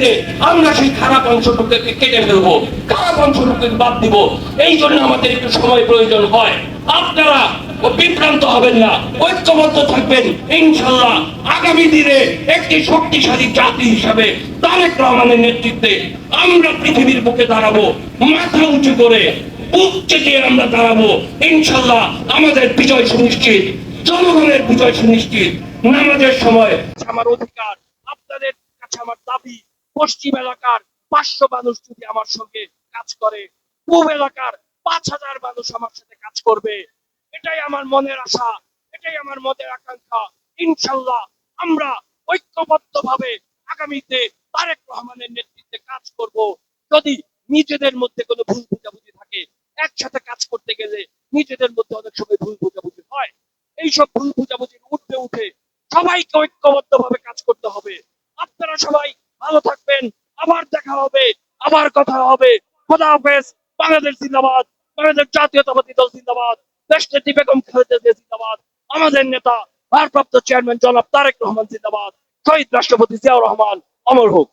ধীরে আমরা সেই খারাপ অংশটুকে কেটে ফেলব, খারাপ অংশটুকে বাদ দিব। এই জন্য আমাদের একটু সময় প্রয়োজন হয়। আপনারা বিভ্রান্ত হবেন না, ঐক্যবদ্ধ থাকবেন। ইনশাল্লাহ আগামী দিনে একটি শক্তিশালী জাতি হিসাবে তারেক রহমানের নেতৃত্বে আমরা পৃথিবীর বুকে দাঁড়াবো, মাথা উঁচু করে বুক চেটিয়ে আমরা দাঁড়াবো। ইনশাল্লাহ আমাদের বিজয় সুনিশ্চিত, জনগণের বিজয় সুনিশ্চিত। নামাজের সময়, আমার অধিকার, আপনাদের কাছে আমার দাবি পশ্চিম এলাকার পাঁচশো মানুষ যদি আমার সঙ্গে কাজ করে, পূব এলাকার পাঁচ হাজার মানুষ আমার সাথে কাজ করবে। এটাই আমার মনের আশা, এটাই আমার মনের আকাঙ্ক্ষা। ইনশাল্লাহ আমরা ঐক্যবদ্ধ ভাবে আগামীতে তারেক রহমানের নেতৃত্বে কাজ করব। যদি নিজেদের মধ্যে কোনো ভুল বুঝাবুঝি থাকে, একসাথে কাজ করতে গেলে নিজেদের মধ্যে অনেক সময় ভুল বোঝাবুঝি হয়। এইসব ভুল বোঝাবুঝির উঠবে উঠে সবাইকে ঐক্যবদ্ধ ভাবে কাজ করতে হবে। আপনারা সবাই আবার দেখা হবে, আবার কথা হবে। খোদা হাফেজ, বাংলাদেশ জিন্দাবাদ, বাংলাদেশ জাতীয়তাবাদী দল জিন্দাবাদ, দেশনেত্রী বেগম খালেদা জিন্দাবাদ, আমাদের নেতা, ভারপ্রাপ্ত চেয়ারম্যান জনাব তারেক রহমান জিন্দাবাদ, শহীদ রাষ্ট্রপতি জিয়াউর রহমান, অমর হোক।